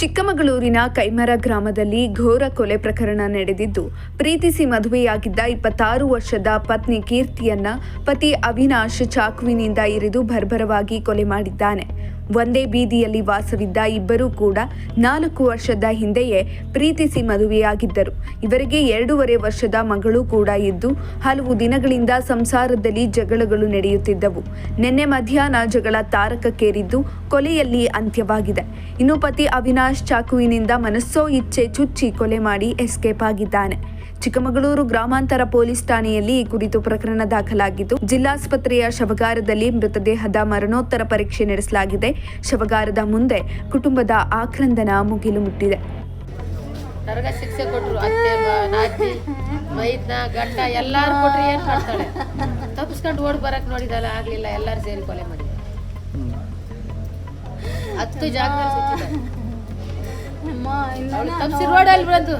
ಚಿಕ್ಕಮಗಳೂರಿನ ಕೈಮರ ಗ್ರಾಮದಲ್ಲಿ ಘೋರ ಕೊಲೆ ಪ್ರಕರಣ ನಡೆದಿದ್ದು, ಪ್ರೀತಿಸಿ ಮದುವೆಯಾಗಿದ್ದ ಇಪ್ಪತ್ತಾರು ವರ್ಷದ ಪತ್ನಿ ಕೀರ್ತಿಯನ್ನ ಪತಿ ಅವಿನಾಶ್ ಚಾಕುವಿನಿಂದ ಇರಿದು ಬರ್ಬರವಾಗಿ ಕೊಲೆ ಮಾಡಿದ್ದಾನೆ. ಒಂದೇ ಬೀದಿಯಲ್ಲಿ ವಾಸವಿದ್ದ ಇಬ್ಬರೂ ಕೂಡ ನಾಲ್ಕು ವರ್ಷದ ಹಿಂದೆಯೇ ಪ್ರೀತಿಸಿ ಮದುವೆಯಾಗಿದ್ದರು. ಇವರಿಗೆ ಎರಡೂವರೆ ವರ್ಷದ ಮಗಳು ಕೂಡ ಇದ್ದು, ಹಲವು ದಿನಗಳಿಂದ ಸಂಸಾರದಲ್ಲಿ ಜಗಳಗಳು ನಡೆಯುತ್ತಿದ್ದವು. ನಿನ್ನೆ ಮಧ್ಯಾಹ್ನ ಜಗಳ ತಾರಕಕ್ಕೇರಿದ್ದು ಕೊಲೆಯಲ್ಲಿ ಅಂತ್ಯವಾಗಿದೆ. ಇನ್ನು ಪತಿ ಅವಿನಾಶ್ ಚಾಕುವಿನಿಂದ ಮನಸ್ಸೋ ಇಚ್ಛೆ ಚುಚ್ಚಿ ಕೊಲೆ ಮಾಡಿ ಎಸ್ಕೇಪ್ ಆಗಿದ್ದಾನೆ. ಚಿಕ್ಕಮಗಳೂರು ಗ್ರಾಮಾಂತರ ಪೊಲೀಸ್ ಠಾಣೆಯಲ್ಲಿ ಈ ಕುರಿತು ಪ್ರಕರಣ ದಾಖಲಾಗಿದ್ದು, ಜಿಲ್ಲಾಸ್ಪತ್ರೆಯ ಶವಗಾರದಲ್ಲಿ ಮೃತದೇಹದ ಮರಣೋತ್ತರ ಪರೀಕ್ಷೆ ನಡೆಸಲಾಗಿದೆ. ಶವಗಾರದ ಮುಂದೆ ಕುಟುಂಬದ ಆಕ್ರಂದನ ಮುಗಿಲು ಮುಟ್ಟಿದೆ. ನರಗ ಶಿಕ್ಷೆ ಕೊಟ್ರು ಅತ್ತೆ ನಾದಿ ಮೈದ್ನ ಗಂಡ ಎಲ್ಲಾರು ಕೊಟ್ರು ಏನ್ ಮಾಡ್ತಾಳೆ? ತಪ್ಪಿಸ್ಕೊಂಡು ಓಡ್ ಬರಕ್ ನೋಡಿದಲ್ಲ ಆಗ್ಲಿಲ್ಲ ಎಲ್ಲಾರು ಸೇರಿ ಕೊಲೆ ಮಾಡಿ ಹತ್ತು ಜಾಗ ತಪ್ಪಿಸಿ ರೋಡಲ್ಲಿ ಬಂದು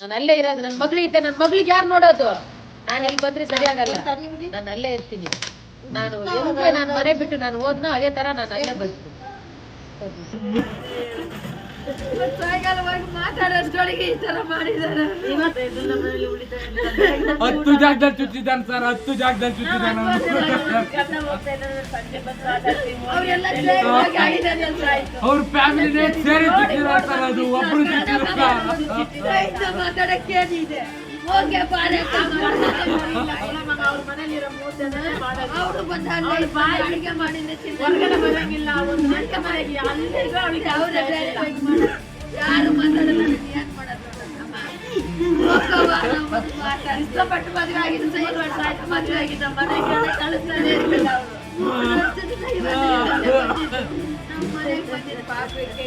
ನಾನು ಅಲ್ಲೇ ಇರೋದು ನನ್ನ ಮಗಳಿದ್ದೆ ನನ್ನ ಮಗಳಿಗೆ ಯಾರು ನೋಡೋದು? ನಾನು ಎಲ್ಲಿ ಬಂದ್ರೆ ಸರಿಯಾಗಲ್ಲ ನಾನು ಅಲ್ಲೇ ಇರ್ತೀನಿ. ನಾನು ನಾನು ಮನೆ ಬಿಟ್ಟು ನಾನು ಓದ್ನೋ ಅದೇ ತರ ನಾನು ಅಲ್ಲೇ ಬರ್ತೀನಿ ಹತ್ತು ಜಾಗದಲ್ಲಿ ಚುಚ್ಚಿದ್ದಾನೆ ಸರ್ ಹತ್ತು ಜಾಗದಲ್ಲಿ ಚುಚ್ಚಿದ್ದಾನೆ ಅವ್ರ ಫ್ಯಾಮಿಲಿ ಸೇರಿ ಚುಚ್ಚಿದ್ದಾರೆ ಸರ್ ಅದು ಒಬ್ರು ಚುಚ್ಚಿಲ್ಲ ಇಷ್ಟಪಟ್ಟು ಮದುವೆ ಆಗಿದ್ದು ಸಹ ಐದು ವರ್ಷ ಆಯ್ತು. ಮದುವೆ ಆಗಿದ್ದ ಮನೆಗೆ ಕಳಿಸ್ತಾನೆ ಇರ್ಲಿಲ್ಲ ಅವ್ರು. ನಮ್ಮ ಮನೆಗೆ ಬಂದಿದ್ದ ಪಾಪಕ್ಕೆ